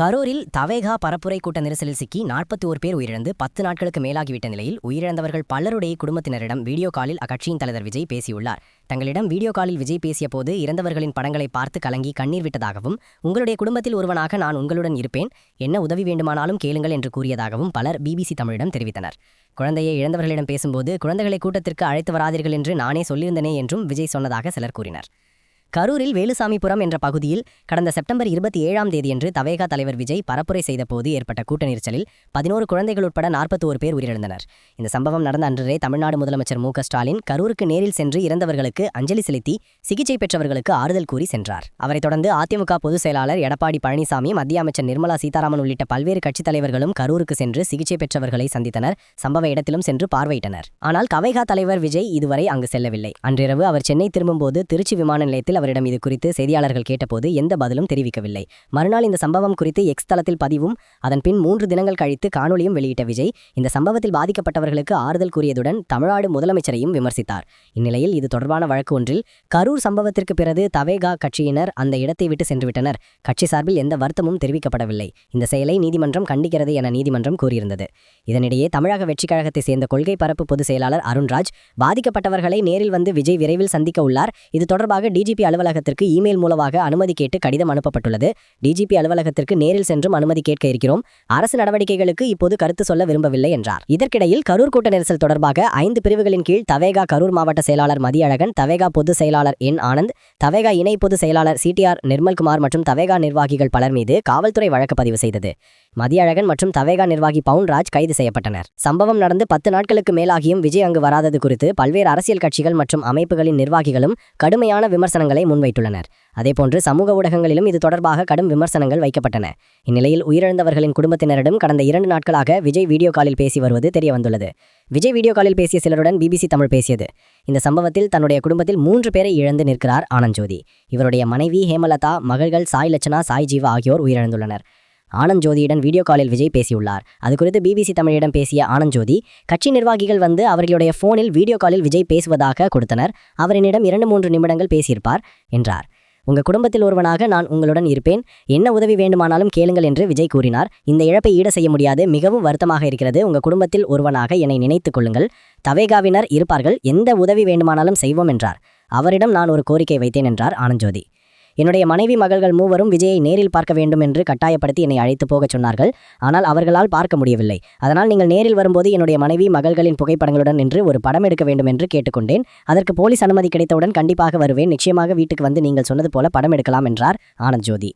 கரூரில் தவேகா பரப்புரை கூட்ட நெரிசலில் சிக்கி நாற்பத்தி ஓர் பேர் உயிரிழந்து பத்து நாட்களுக்கு மேலாகிவிட்ட நிலையில் உயிரிழந்தவர்கள் பலருடைய குடும்பத்தினரிடம் வீடியோ காலில் அக்கட்சியின் தலைவர் விஜய் பேசியுள்ளார். தங்களிடம் வீடியோ காலில் விஜய் பேசிய போது இறந்தவர்களின் படங்களை பார்த்து கலங்கி கண்ணீர் விட்டதாகவும் உங்களுடைய குடும்பத்தில் ஒருவனாக நான் உங்களுடன் இருப்பேன். என்ன உதவி வேண்டுமானாலும் கேளுங்கள் என்று கூறியதாகவும் பலர் பிபிசி தமிழிடம் தெரிவித்தனர். குழந்தையை இழந்தவர்களிடம் பேசும்போது குழந்தைகளை கூட்டத்திற்கு அழைத்து வராதீர்கள் என்று நானே சொல்லியிருந்தனே என்றும் விஜய் சொன்னதாக சிலர் கூறினர். கரூரில் வேலுசாமிபுரம் என்ற பகுதியில் கடந்த செப்டம்பர் இருபத்தி ஏழாம் தேதியன்று தவேகா தலைவர் விஜய் பரப்புரை செய்தபோது ஏற்பட்ட கூட்ட நெரிசலில் பதினோரு குழந்தைகள் உட்பட நாற்பத்தி ஒரு பேர் உயிரிழந்தனர். இந்த சம்பவம் நடந்த அன்றே தமிழ்நாடு முதலமைச்சர் மு ஸ்டாலின் கரூருக்கு நேரில் சென்று இறந்தவர்களுக்கு அஞ்சலி செலுத்தி சிகிச்சை பெற்றவர்களுக்கு ஆறுதல் கூறி சென்றார். அவரைத் தொடர்ந்து அதிமுக பொதுச் செயலாளர் எடப்பாடி பழனிசாமி மத்திய அமைச்சர் நிர்மலா சீதாராமன் உள்ளிட்ட பல்வேறு கட்சித் தலைவர்களும் கரூருக்கு சென்று சிகிச்சை பெற்றவர்களை சந்தித்தனர். சம்பவ இடத்திலும் சென்று பார்வையிட்டனர். ஆனால் கவேகா தலைவர் விஜய் இதுவரை அங்கு செல்லவில்லை. அன்றிரவு அவர் சென்னை திரும்பும்போது திருச்சி விமான நிலையத்தில் அவரிடம் இது குறித்து செய்தியாளர்கள் கேட்டபோது எந்த பதிலும் தெரிவிக்கவில்லை. மறுநாள் இந்த சம்பவம் குறித்து எக்ஸ் தளத்தில் பதிவும் அதன் பின் மூன்று தினங்கள் கழித்து காணொலியும் வெளியிட்ட விஜய் இந்த சம்பவத்தில் பாதிக்கப்பட்டவர்களுக்கு ஆறுதல் கூறியதுடன் தமிழ்நாடு முதலமைச்சரையும் விமர்சித்தார். இந்நிலையில் இது தொடர்பான வழக்கு ஒன்றில் கரூர் சம்பவத்திற்கு பிறகு தவேகா கட்சியினர் அந்த இடத்தை விட்டு சென்றுவிட்டனர். கட்சி சார்பில் எந்த வருத்தமும் தெரிவிக்கப்படவில்லை. இந்த செயலை நீதிமன்றம் கண்டிக்கிறது என நீதிமன்றம் கூறியிருந்தது. இதனிடையே தமிழக வெற்றிக் கழகத்தை சேர்ந்த கொள்கை பரப்பு பொதுச் செயலாளர் அருண்ராஜ் பாதிக்கப்பட்டவர்களை நேரில் வந்து விஜய் விரைவில் சந்திக்க உள்ளார். இது தொடர்பாக டிஜிபி அலுவலகத்திற்கு இமெயில் மூலமாக அனுமதி கேட்டு கடிதம் அனுப்பப்பட்டுள்ளது. டிஜிபி அலுவலகத்திற்கு நேரில் சென்றும் அனுமதி கேட்க இருக்கிறோம். அரசு நடவடிக்கைகளுக்கு இப்போது கருத்து சொல்ல விரும்பவில்லை என்றார். இதற்கிடையில் கரூர் கூட்ட நெரிசல் தொடர்பாக ஐந்து பிரிவுகளின் கீழ் தவேகா கரூர் மாவட்ட செயலாளர் மதியழகன் தவேகா பொதுச் செயலாளர் என் ஆனந்த் தவேகா இணை பொதுச் செயலாளர் சிடிஆர் நிர்மல்குமார் மற்றும் தவேகா நிர்வாகிகள் பலர் மீது காவல்துறை வழக்கு பதிவு செய்தது. மதியழகன் மற்றும் தவேகா நிர்வாகி பவுன்ராஜ் கைது செய்யப்பட்டனர். சம்பவம் நடந்து பத்து நாட்களுக்கு மேலாகியும் விஜய் அங்கு வராதது குறித்து பல்வேறு அரசியல் கட்சிகள் மற்றும் அமைப்புகளின் நிர்வாகிகளும் கடுமையான விமர்சனங்களை முன்வைத்துள்ளனர். அதேபோன்று சமூக ஊடகங்களிலும் இது தொடர்பாக கடும் விமர்சனங்கள் வைக்கப்பட்டன. இந்நிலையில் உயிரிழந்தவர்களின் குடும்பத்தினரிடம் கடந்த இரண்டு நாட்களாக விஜய் வீடியோ காலில் பேசி வருவது தெரியவந்துள்ளது. விஜய் வீடியோ காலில் பேசிய சிலருடன் பிபிசி தமிழ் பேசியது. இந்த சம்பவத்தில் தன்னுடைய குடும்பத்தில் மூன்று பேரை இழந்து நிற்கிறார் ஆனந்த்ஜோதி இவருடைய மனைவி ஹேமலதா மகள்கள் சாய் லட்சணா சாய் ஜீவா ஆகியோர் உயிரிழந்துள்ளனர். ஆனந்த் ஜோதியுடன் வீடியோ காலில் விஜய் பேசியுள்ளார். அது குறித்து பிபிசி தமிழிடம் பேசிய ஆனந்த் ஜோதி கட்சி நிர்வாகிகள் வந்து அவர்களுடைய போனில் வீடியோ காலில் விஜய் பேசுவதாக கொடுத்தனர். அவர் என்னிடம் இரண்டு மூன்று நிமிடங்கள் பேசியிருப்பார் என்றார். உங்க குடும்பத்தில் ஒருவனாக நான் உங்களுடன் இருப்பேன். என்ன உதவி வேண்டுமானாலும் கேளுங்கள் என்று விஜய் கூறினார். இந்த இழப்பை ஈடு செய்ய முடியாது. மிகவும் வருத்தமாக இருக்கிறது. உங்கள் குடும்பத்தில் ஒருவனாக என்னை நினைத்துக் கொள்ளுங்கள். தவேகாவினர் இருப்பார்கள். எந்த உதவி வேண்டுமானாலும் செய்வோம் என்றார். அவரிடம் நான் ஒரு கோரிக்கை வைத்தேன் என்றார் ஆனந்த்ஜோதி என்னுடைய மனைவி மகள்கள் மூவரும் விஜயை நேரில் பார்க்க வேண்டும் என்று கட்டாயப்படுத்தி என்னை அழைத்து போகச் சொன்னார்கள். ஆனால் அவர்களால் பார்க்க முடியவில்லை. அதனால் நீங்கள் நேரில் வரும்போது என்னுடைய மனைவி மகள்களின் புகைப்படங்களுடன் நின்று ஒரு படம் எடுக்க வேண்டும் என்று கேட்டுக்கொண்டேன். அதற்கு போலீஸ் அனுமதி கிடைத்தவுடன் கண்டிப்பாக வருவேன். நிச்சயமாக வீட்டுக்கு வந்து நீங்கள் சொன்னது போல படம் எடுக்கலாம் என்றார் ஆனந்த் ஜோதி.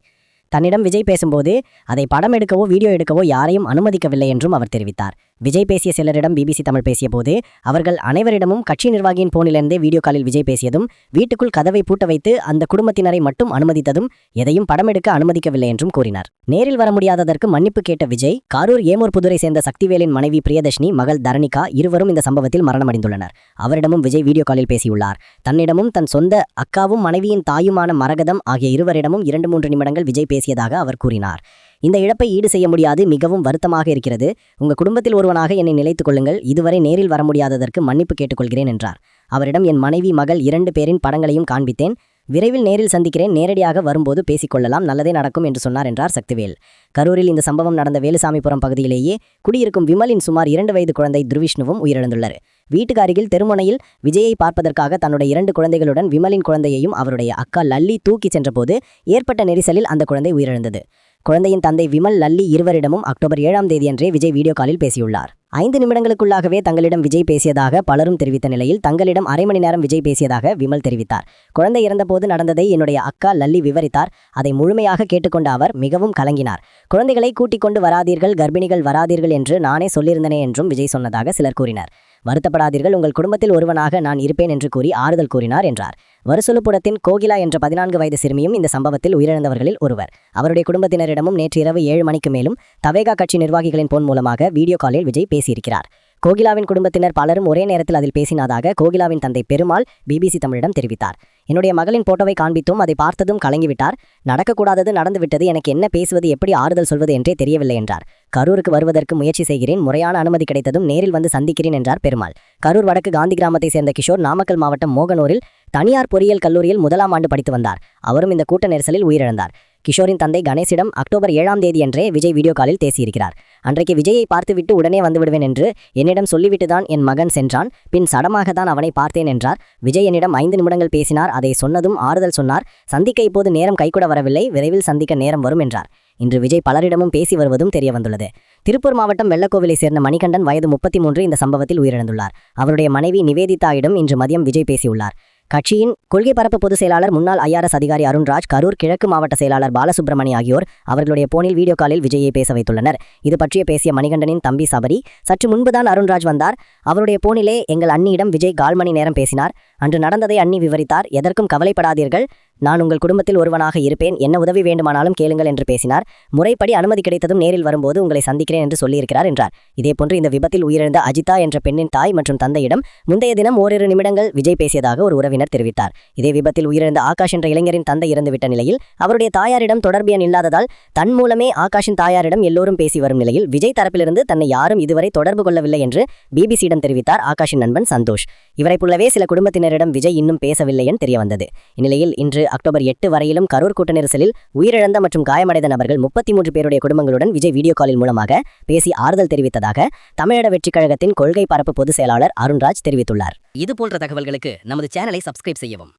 தன்னிடம் விஜய் பேசும்போது அதை படம் எடுக்கவோ வீடியோ எடுக்கவோ யாரையும் அனுமதிக்கவில்லை என்றும் அவர் தெரிவித்தார். விஜய் பேசிய சிலரிடம் பிபிசி தமிழ் பேசியபோது அவர்கள் அனைவரிடமும் கட்சி நிர்வாகியின் போனிலிருந்தே வீடியோ காலில் விஜய் பேசியதும் வீட்டுக்குள் கதவை பூட்ட வைத்து அந்த குடும்பத்தினரை மட்டும் அனுமதித்ததும் எதையும் படம் எடுக்க அனுமதிக்கவில்லை என்றும் கூறினார். நேரில் வர முடியாததற்கு மன்னிப்பு கேட்ட விஜய் காரூர் ஏமூர் புதுரை சேர்ந்த சக்திவேலின் மனைவி பிரியதர்ஷினி மகள் தரணிகா இருவரும் இந்த சம்பவத்தில் மரணமடைந்துள்ளனர். அவரிடமும் விஜய் வீடியோ காலில் பேசியுள்ளார். தன்னிடமும் தன் சொந்த அக்காவும் மனைவியின் தாயுமான மரகதம் ஆகிய இருவரிடமும் இரண்டு மூன்று நிமிடங்கள் விஜய் பேசி பேசியதாக அவர் கூறினார். இந்த இழப்பை ஈடு செய்ய முடியாது மிகவும் வருத்தமாக இருக்கிறது. உங்கள் குடும்பத்தில் ஒருவனாக என்னை நிலைத்துக் கொள்ளுங்கள். இதுவரை நேரில் வர முடியாததற்கு மன்னிப்பு கேட்டுக்கொள்கிறேன் என்றார். அவரிடம் என் மனைவி மகள் இரண்டு பேரின் படங்களையும் காண்பித்தேன். விரைவில் நேரில் சந்திக்கிறேன். நேரடியாக வரும்போது பேசிக்கொள்ளலாம். நல்லதே நடக்கும் என்று சொன்னார் என்றார் சக்திவேல். கரூரில் இந்த சம்பவம் நடந்த வேலுசாமிபுரம் பகுதியிலேயே குடியிருக்கும் விமலின் சுமார் இரண்டு வயது குழந்தை துர்விஷ்ணுவும் உயிரிழந்துள்ளார் வீட்டுக்கு அருகில் தெருமுனையில் விஜயை பார்ப்பதற்காக தன்னுடைய இரண்டு குழந்தைகளுடன் விமலின் குழந்தையையும் அவருடைய அக்கா லல்லி தூக்கிச் சென்றபோது ஏற்பட்ட நெரிசலில் அந்த குழந்தை உயிரிழந்தது. குழந்தையின் தந்தை விமல் லல்லி இருவரிடமும் அக்டோபர் ஏழாம் தேதியன்றே விஜய் வீடியோ காலில் பேசியுள்ளார். ஐந்து நிமிடங்களுக்குள்ளாகவே தங்களிடம் விஜய் பேசியதாக பலரும் தெரிவித்த நிலையில் தங்களிடம் அரை மணி நேரம் விஜய் பேசியதாக விமல் தெரிவித்தார். குழந்தை இறந்தபோது நடந்ததை என்னுடைய அக்கா லல்லி விவரித்தார். அதை முழுமையாக கேட்டுக்கொண்ட அவர் மிகவும் கலங்கினார். குழந்தைகளை கூட்டிக் கொண்டு வராதீர்கள் கர்ப்பிணிகள் வராதீர்கள் என்று நானே சொல்லியிருந்தனே என்றும் விஜய் சொன்னதாக சிலர் கூறினர். வருத்தப்படாதீர்கள் உங்கள் குடும்பத்தில் ஒருவனாக நான் இருப்பேன் என்று கூறி ஆறுதல் கூறினார் என்றார். வருசொலுப்புடத்தின் கோகிலா என்ற பதினான்கு வயது சிறுமியும் இந்த சம்பவத்தில் உயிரிழந்தவர்களில் ஒருவர். அவருடைய குடும்பத்தினரிடமும் நேற்று இரவு ஏழு மணிக்கு மேலும் தவேகா கட்சி நிர்வாகிகளின் போன் மூலமாக வீடியோ காலில் விஜய் பேசியிருக்கிறார். கோகிலாவின் குடும்பத்தினர் பலரும் ஒரே நேரத்தில் அதில் பேசினதாக கோகிலாவின் தந்தை பெருமாள் பிபிசி தமிழிடம் தெரிவித்தார். என்னுடைய மகளின் போட்டோவை காண்பித்தும் அதை பார்த்ததும் கலங்கிவிட்டார். நடக்கக்கூடாதது நடந்துவிட்டது எனக்கு என்ன பேசுவது எப்படி ஆறுதல் சொல்வது என்றே தெரியவில்லை என்றார். கரூருக்கு வருவதற்கு முயற்சி செய்கிறேன் முறையான அனுமதி கிடைத்ததும் நேரில் வந்து சந்திக்கிறேன் என்றார் பெருமாள். கரூர் வடக்கு காந்தி கிராமத்தை சேர்ந்த கிஷோர் நாமக்கல் மாவட்டம் மோகனூரில் தனியார் பொறியியல் கல்லூரியில் முதலாம் ஆண்டு படித்து வந்தார். அவரும் இந்த கூட்ட நெரிசலில் உயிரிழந்தார். கிஷோரின் தந்தை கணேசிடம் அக்டோபர் ஏழாம் தேதியன்றே விஜய் வீடியோ காலில் பேசியிருக்கிறார். அன்றைக்கு விஜயை பார்த்துவிட்டு உடனே வந்துவிடுவேன் என்று என்னிடம் சொல்லிவிட்டுதான் என் மகன் சென்றான். பின் சடமாக தான் அவனை பார்த்தேன் என்றார். விஜய் என்னிடம் ஐந்து நிமிடங்கள் பேசினார். அதை சொன்னதும் ஆறுதல் சொன்னார். சந்திக்க இப்போது நேரம் கைகூட வரவில்லை. விரைவில் சந்திக்க நேரம் வரும் என்றார். இன்று விஜய் பலரிடமும் பேசி வருவதும் தெரிய வந்துள்ளது திருப்பூர் மாவட்டம் வெள்ளக்கோவிலை சேர்ந்த மணிகண்டன் வயது முப்பத்தி மூன்று இந்த சம்பவத்தில் உயிரிழந்துள்ளார். அவருடைய மனைவி நிவேதிதாயிடம் இன்று மதியம் விஜய் பேசியுள்ளார். கட்சியின் கொள்கை பரப்பு பொதுச் செயலாளர் முன்னாள் ஐஆர்எஸ் அதிகாரி அருண்ராஜ் கரூர் கிழக்கு மாவட்ட செயலாளர் பாலசுப்ரமணி ஆகியோர் அவர்களுடைய போனில் வீடியோ காலில் விஜயை பேச வைத்துள்ளனர். இது பற்றிய பேசிய மணிகண்டனின் தம்பி சபரி. சற்று முன்புதான் அருண்ராஜ் வந்தார். அவருடைய போனிலே எங்கள் அண்ணியிடம் விஜய் கால் மணி நேரம் பேசினார். அன்று நடந்ததை அண்ணி விவரித்தார். எதற்கும் கவலைப்படாதீர்கள். நான் உங்கள் குடும்பத்தில் ஒருவனாக இருப்பேன். என்ன உதவி வேண்டுமானாலும் கேளுங்கள் என்று பேசினார். முறைப்படி அனுமதி கிடைத்ததும் நேரில் வரும்போது உங்களை சந்திக்கிறேன் என்று சொல்லியிருக்கிறார் என்றார். இதேபோன்று இந்த விபத்தில் உயிரிழந்த அஜிதா என்ற பெண்ணின் தாய் மற்றும் தந்தையிடம் முந்தைய தினம் ஓரிரு நிமிடங்கள் விஜய் பேசியதாக ஒரு உறவினர் தெரிவித்தார். இதே விபத்தில் உயிரிழந்த ஆகாஷ் என்ற இளைஞரின் தந்தை இறந்துவிட்ட நிலையில் அவருடைய தாயாரிடம் தொடர்பு எண் இல்லாததால் தன் மூலமே ஆகாஷின் தாயாரிடம் எல்லோரும் பேசி வரும் நிலையில் விஜய் தரப்பிலிருந்து தன்னை யாரும் இதுவரை தொடர்பு கொள்ளவில்லை என்று பிபிசியிடம் தெரிவித்தார் ஆகாஷின் நண்பன் சந்தோஷ். இவரை போலவே சில குடும்பத்தினரிடம் விஜய் இன்னும் பேசவில்லை தெரிய வந்தது இந்நிலையில் இன்று அக்டோபர் எட்டு வரையிலும் கரூர் கூட்ட நெரிசலில் உயிரிழந்த மற்றும் காயமடைந்த நபர்கள் முப்பத்தி மூன்று பேருடைய குடும்பங்களுடன் விஜய் வீடியோ காலில் மூலமாக பேசி ஆறுதல் தெரிவித்ததாக தமிழக வெற்றிக் கழகத்தின் கொள்கை பரப்பு பொதுச் செயலாளர் அருண்ராஜ் தெரிவித்துள்ளார். இது போன்ற தகவல்களுக்கு நமது சேனலை சப்ஸ்கிரைப் செய்யவும்.